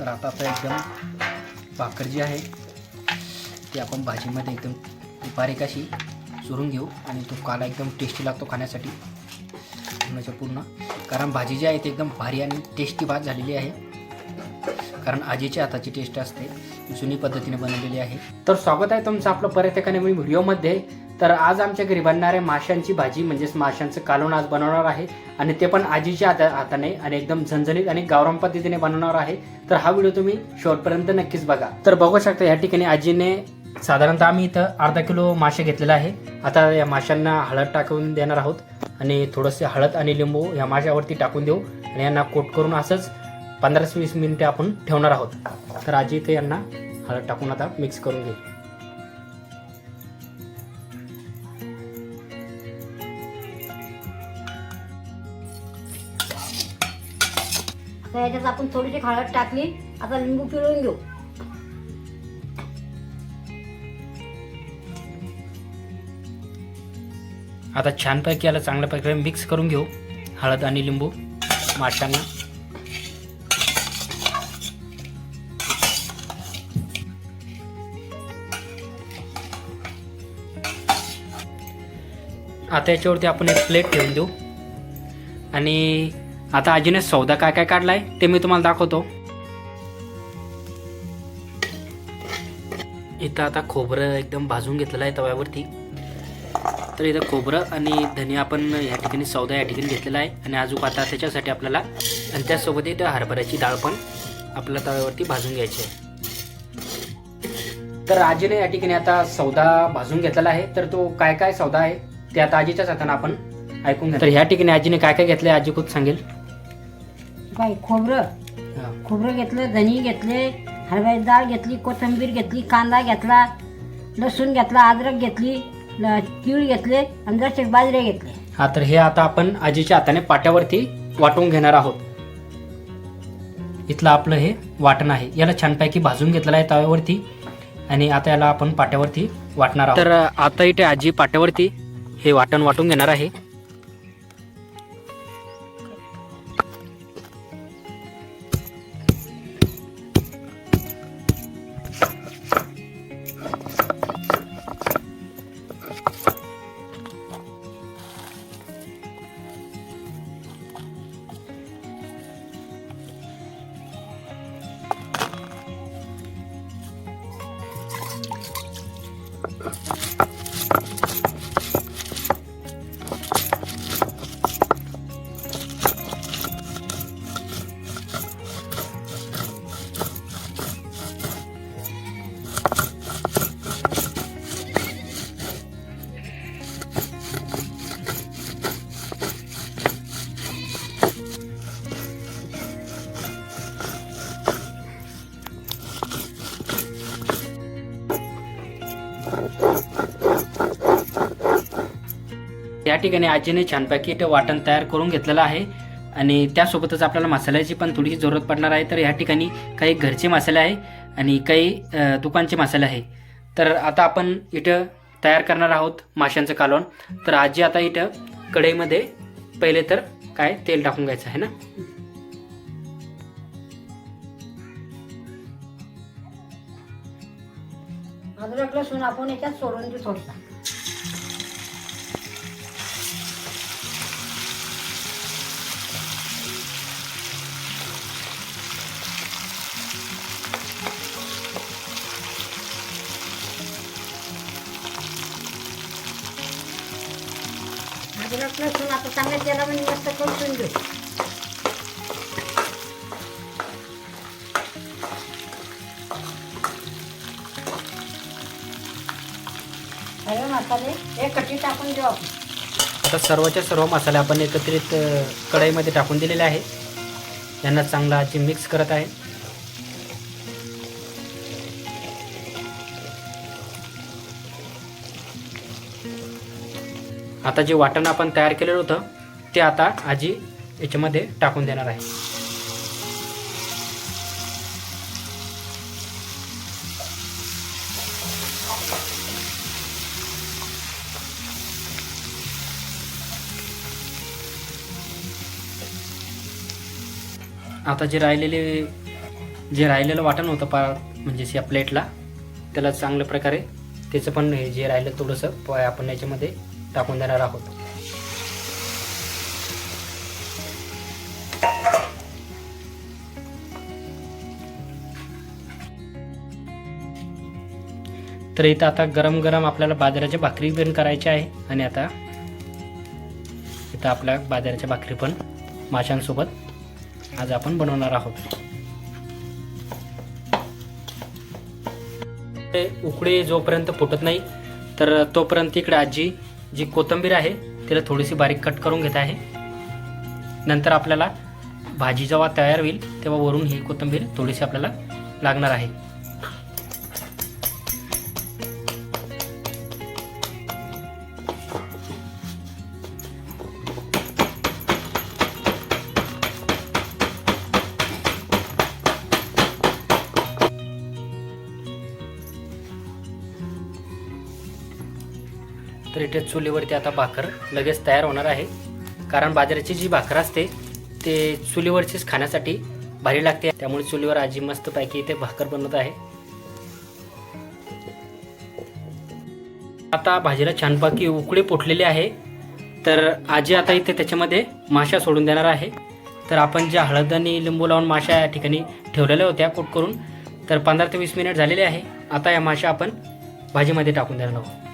तर आता आता एकदम भाकर जी आहे ती आपण भाजीमध्ये एकदम बारीक अशी चुरून घेऊ आणि तो काला एकदम टेस्टी लागतो खाण्यासाठी. पूर्णच्या पूर्ण. कारण भाजी जी आहे ती एकदम भारी आणि टेस्टी भात झालेली आहे. कारण आजीच्या हाताची टेस्ट असते. जुनी पद्धतीने बनवलेली आहे. तर स्वागत आहे तुमचं आपलं परत एका नवीन व्हिडिओमध्ये. तर आज आमच्या घरी बनणाऱ्या माशांची भाजी म्हणजेच माशांचं कालवण आज बनवणार आहे. आणि ते पण आजीच्या हाता हाताने आणि एकदम झणझणीत आणि गावराम पद्धतीने बनवणार आहे. तर हा व्हिडिओ तुम्ही शेवटपर्यंत नक्कीच बघा. तर बघू शकता या ठिकाणी आजीने साधारणतः आम्ही इथं अर्धा किलो मासे घेतलेला आहे. आता या माशांना हळद टाकून देणार आहोत. आणि थोडंसे हळद आणि लिंबू या माशावरती टाकून देऊ. आणि यांना कोट करून असंच पंधरा वीस मिनिटे आपण ठेवणार आहोत. तर आजी इथे यांना हळद टाकून आता मिक्स करून घेऊ तर याच्यात आपण थोडीशी हळद टाकली. आता लिंबू पिळून घेऊ. आता छानपैकी याला चांगल्या प्रकारे मिक्स करून घेऊ. हळद आणि लिंबू माशांना आता याच्यावरती आपण एक प्लेट ठेवून देऊ. आणि आता आजीने सौदा काय काय काढलाय ते मी तुम्हाला दाखवतो. इथं आता खोबरं एकदम भाजून घेतलेलं आहे तव्यावरती. तर इथं खोबरं आणि धनिया आपण या ठिकाणी सौदा या ठिकाणी घेतलेला आहे. आणि अजून आता त्याच्यासाठी आपल्याला आणि त्याचसोबत इथं हरभऱ्याची डाळ पण आपल्या तव्यावरती भाजून घ्यायची आहे. तर आजीने या ठिकाणी आता सौदा भाजून घेतलेला आहे. तर तो काय काय सौदा आहे ते आता आजीच्याच हाताने आपण ऐकून तर ह्या ठिकाणी आजीने काय काय घेतलंय आजी खूप सांगेल. काय खोबरं. हा. खोबरं घेतलं धनी घेतले हरभऱ्याची डाळ घेतली कोथिंबीर घेतली कांदा घेतला लसूण घेतला अद्रक घेतली ल- तीळ घेतले आणि जरसे बाजरे घेतले. हा तर हे आता आपण आजीच्या हाताने पाट्यावरती वाटून घेणार आहोत. इथलं आपलं हे वाटण आहे. याला छानपैकी भाजून घेतलेलं आहे तव्यावरती आणि आता याला आपण पाट्यावरती वाटणार आहोत. तर आता इथे आजी पाट्यावरती हे वाटण वाटून घेणार आहे. या ठिकाणी आजीने छानपैकी इथं वाटण तयार करून घेतलेलं आहे आणि त्यासोबतच आपल्याला मसाल्याची पण थोडीशी जरूरत पडणार आहे. तर या ठिकाणी काही घरचे मसाले आहे आणि काही दुकानचे मसाले आहे. तर आता आपण इथं तयार करणार आहोत माशांचं कालवण. तर आजी आता इथं कढईमध्ये पहिले तर काय तेल टाकून घ्यायचं आहे ना? लसूण आपण याच्यात सोडून देऊ थोडसा. अद्रक लसूण आता चांगल्या तेलामध्ये मस्त करून घेऊ सगळे मसाले एक कटी टाकून देऊ आपण. आता सर्वच्या सर्व मसाले आपण एकत्रित कढईमध्ये टाकून दिलेले आहे यांना चांगला आजी मिक्स करत आहे. आता जे वाटण आपण तयार केलेलं होतं ते आता आजी याच्यामध्ये टाकून देणार आहे. आता जे राहिलेले जे राहिलेलं वाटण होतं पा म्हणजे या प्लेटला त्याला चांगल्या प्रकारे त्याचं पण हे जे राहिलं थोडंसं प- आपण याच्यामध्ये टाकून देणार आहोत. तर इथं आता गरम गरम आपल्याला बाजाराच्या भाकरी पण करायची आहे आणि आता इथं आपल्या बाजाराच्या भाकरी पण माशांसोबत आज आपण बनवणार आहोत. ते उकडे जोपर्यंत फुटत नाही तर तोपर्यंत इकडे आजी जी कोथिंबीर आहे तिला थोडीशी बारीक कट करून घेत आहे. नंतर आपल्याला भाजी जेव्हा तयार होईल तेव्हा वरून ही कोथिंबीर थोडीशी आपल्याला लागणार आहे. तर इथे चुलीवरती आता भाकर लगेच तयार होणार आहे. कारण बाजाराची जी भाकर असते ते चुलीवरचीच खाण्यासाठी भारी लागते. त्यामुळे चुलीवर आजी मस्तपैकी इथे भाकर बनवत आहे. आता भाजीला छानपैकी उकळी फुटलेली आहे. तर आजी आता इथे त्याच्यामध्ये माशा सोडून देणार आहे. तर आपण ज्या हळद आणि लिंबू लावून माशा या ठिकाणी ठेवलेल्या होत्या कुट करून तर पंधरा ते वीस मिनिट झालेले आहे. आता या माशा आपण भाजीमध्ये टाकून देणार आहोत.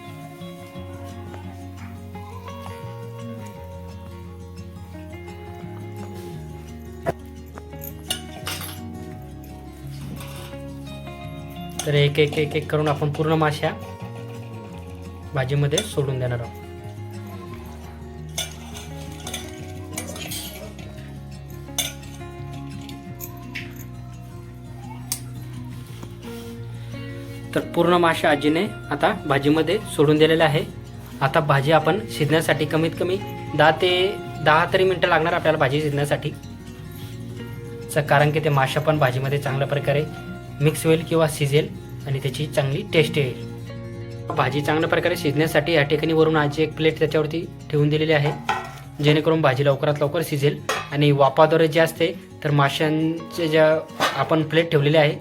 तर एक एक एक एक करून आपण पूर्ण माश्या भाजीमध्ये सोडून देणार आहोत. तर पूर्ण माशा आजीने आता भाजीमध्ये सोडून दिलेल्या आहे. आता भाजी आपण शिजण्यासाठी कमीत कमी दहा ते दहा तरी मिनटं लागणार आपल्याला भाजी शिजण्यासाठी. कारण की ते माशा पण भाजीमध्ये चांगल्या प्रकारे मिक्स होईल किंवा शिजेल आणि त्याची चांगली टेस्ट येईल. भाजी चांगल्या प्रकारे शिजण्यासाठी या ठिकाणी वरून आजी एक प्लेट त्याच्यावरती ठेवून दिलेली आहे. जेणेकरून भाजी लवकरात लवकर शिजेल आणि वापाद्वारे जे असते तर माशांचे ज्या आपण प्लेट ठेवलेली आहे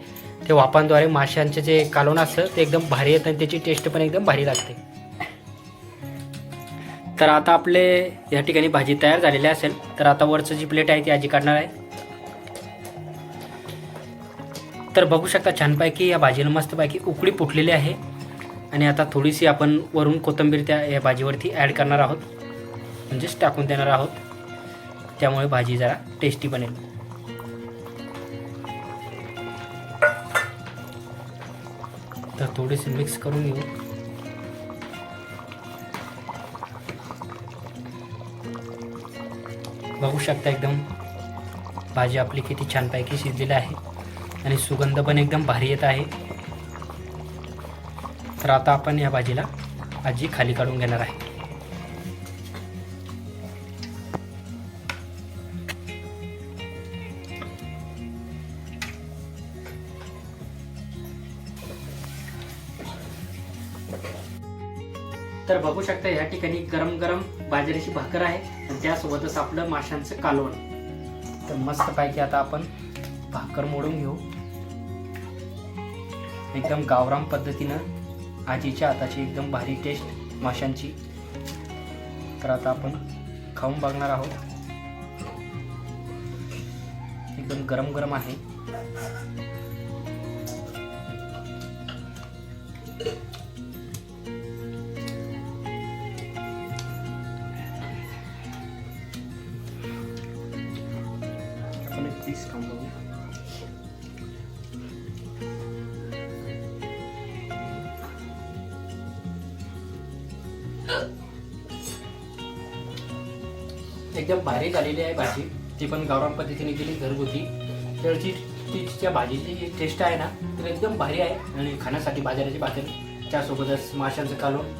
ते वाफांद्वारे माशांचे जे कालवण असतं ते एकदम भारी येतं आणि त्याची टेस्ट पण एकदम भारी लागते. तर आता आपले या ठिकाणी भाजी तयार झालेली असेल तर आता वरचं जी प्लेट आहे ती आजी काढणार आहे. तर बघू शकता छानपैकी या भाजीला मस्तपैकी उकळी फुटलेली आहे. आणि आता थोडीशी आपण वरून कोथिंबीर त्या या भाजीवरती ॲड करणार आहोत. म्हणजेच टाकून देणार आहोत. त्यामुळे भाजी जरा टेस्टी बनेल. तर थोडीशी मिक्स करून घेऊ. बघू शकता एकदम भाजी आपली किती छानपैकी शिजलेली आहे. आणि सुगंध पण एकदम भारी येत आहे. तर आता आपण या भाजीला आजी खाली काढून घेणार आहे. तर बघू शकता या ठिकाणी गरम गरम बाजरीची भाकर आहे. आणि त्यासोबतच आपलं माशांचं कालवण. तर मस्त पैकी आता आपण भाकर मोडून घेऊ. एकदम गावराम पद्धतीनं आजीच्या हाताची एकदम भारी टेस्ट माशांची. तर आता आपण खाऊन बघणार आहोत. एकदम गरम गरम आहे. आपण एक पीस खाऊन बघू. एकदम भारी झालेली आहे भाजी. ती पण गावरान पद्धतीने केली घरगुती. तर ती तिच्या भाजीची जी टेस्ट आहे ना तर एकदम भारी आहे. आणि खाण्यासाठी बाजाराची भाकर त्यासोबतच माशांचं कालवण.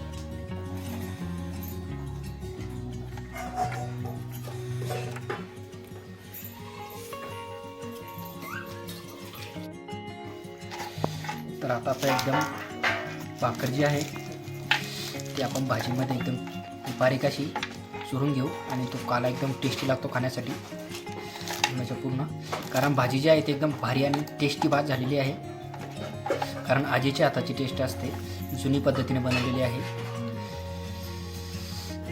तर आता आता एकदम भाकर जी आहे ती आपण भाजीमध्ये एकदम बारीक अशी चुरून घेऊ आणि तो काला एकदम टेस्टी लागतो खाण्यासाठी. म्हणजे पूर्ण. कारण भाजी जी आहे ती एकदम भारी आणि टेस्टी भात झालेली आहे. कारण आजीच्या हाताची टेस्ट असते. जुनी पद्धतीने बनवलेली आहे.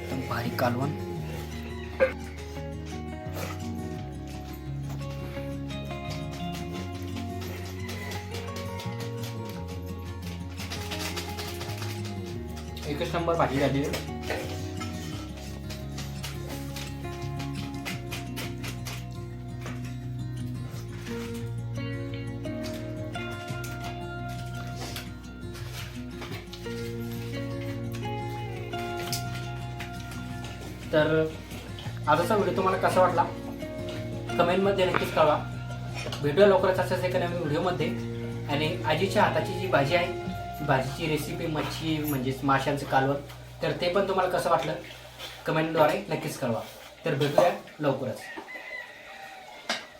एकदम भारी कालवण. एकच नंबर भाजी झाली. आहे तर आजचा व्हिडिओ तुम्हाला कसा वाटला? कमेंटमध्ये नक्कीच कळवा. व्हिडिओ लवकरच अशाच एका नवीन व्हिडिओमध्ये आणि आजीच्या हाताची जी भाजी आहे भाजीची रेसिपी मच्छी म्हणजेच माशांचं कालवण तर ते पण तुम्हाला कसं वाटलं? कमेंटद्वारे नक्कीच कळवा. तर भेटूया लवकरच.